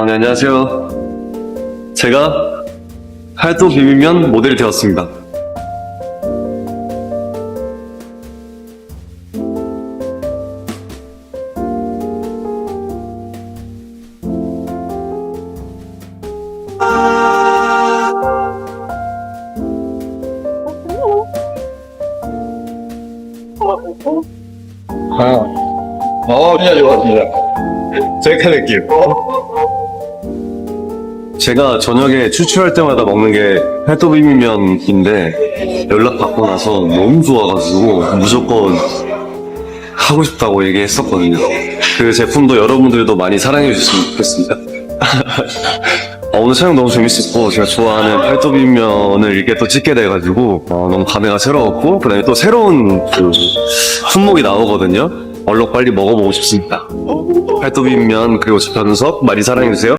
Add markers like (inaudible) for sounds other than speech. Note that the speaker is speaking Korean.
아, 네, 안녕하세요. 제가 팔도 비빔면 모델이 되었습니다. 어, 그냥 좋았습니다. 제가 낼게요. 제가 저녁에 출출할 때마다 먹는 게 팔도 비빔면인데 연락 받고 나서 너무 좋아가지고 무조건 하고 싶다고 얘기했었거든요. 그 제품도 여러분들도 많이 사랑해 주셨으면 좋겠습니다. 어, (laughs) 오늘 촬영 너무 재밌었고 제가 좋아하는 팔도 비빔면을 이렇게 또 찍게 돼가지고 어, 너무 감회가 새로웠고 그다음에 또 새로운 그 품목이 나오거든요. 얼른 빨리 먹어보고 싶습니다. 팔도 비빔면 그리고 저편석 많이 사랑해 주세요.